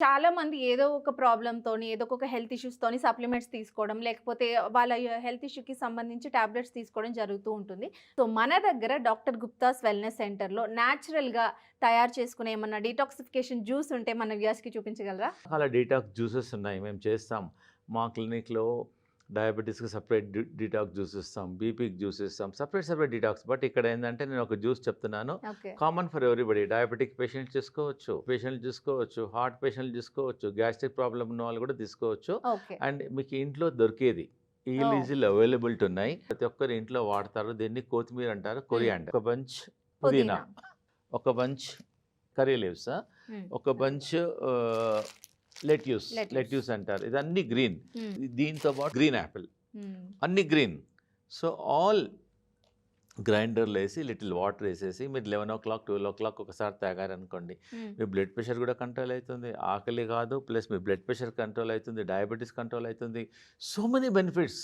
చాలా మంది ఏదో ఒక ప్రాబ్లంతోని ఏదో ఒక హెల్త్ ఇష్యూస్తోని సప్లిమెంట్స్ తీసుకోవడం లేకపోతే వాళ్ళ హెల్త్ ఇష్యూకి సంబంధించి టాబ్లెట్స్ తీసుకోవడం జరుగుతూ ఉంటుంది. సో మన దగ్గర డాక్టర్ గుప్తాస్ వెల్నెస్ సెంటర్లో న్యాచురల్గా తయారు చేసుకునే ఏమన్నా డీటాక్సిఫికేషన్ జ్యూస్ ఉంటే మన వ్యూస్కి చూపించగలరా? చాలా డీటాక్స్ జ్యూసెస్ ఉన్నాయి. మేము చేస్తాం మా క్లినిక్లో డయాబెటీస్కి సపరేట్ డీటాక్స్ జ్యూస్ ఇస్తాం బీపీకి జ్యూస్ ఇస్తాం సపరేట్ సపరేట్ డీటాక్స్. బట్ ఇక్కడ ఏంటంటే నేను ఒక జ్యూస్ చెప్తున్నాను. Common for everybody. Diabetic patients తీసుకోవచ్చు పేషెంట్లు తీసుకోవచ్చు హార్ట్ పేషెంట్లు తీసుకోవచ్చు గ్యాస్ట్రిక్ ప్రాబ్లం ఉన్న వాళ్ళు కూడా తీసుకోవచ్చు. అండ్ మీకు ఇంట్లో దొరికేది. ఈ. ఈజీలో అవైలబిలిటీ ఉన్నాయి. ప్రతి ఒక్కరు ఇంట్లో వాడతారు. దీన్ని కొత్తిమీర అంటారు కొరియాండర్. ఒక బంచ్ పుదీనా. ఒక బంచ్ కర్రీ లీవ్స్. ఒక బంచ్ లెట్యూస్. లెట్యూస్. అంటారు. ఇది అన్ని గ్రీన్ దీంతో పాటు గ్రీన్ యాపిల్. అన్ని గ్రీన్. సో ఆల్ గ్రైండర్లో వేసి లిటిల్ వాటర్ వేసేసి మీరు eleven o'clock twelve o'clock ఒకసారి తాగారనుకోండి మీ బ్లడ్ ప్రెషర్ కూడా కంట్రోల్ అవుతుంది. ఆకలి కాదు ప్లస్ మీ బ్లడ్ ప్రెషర్ కంట్రోల్ అవుతుంది డయాబెటీస్ కంట్రోల్ అవుతుంది. So many benefits.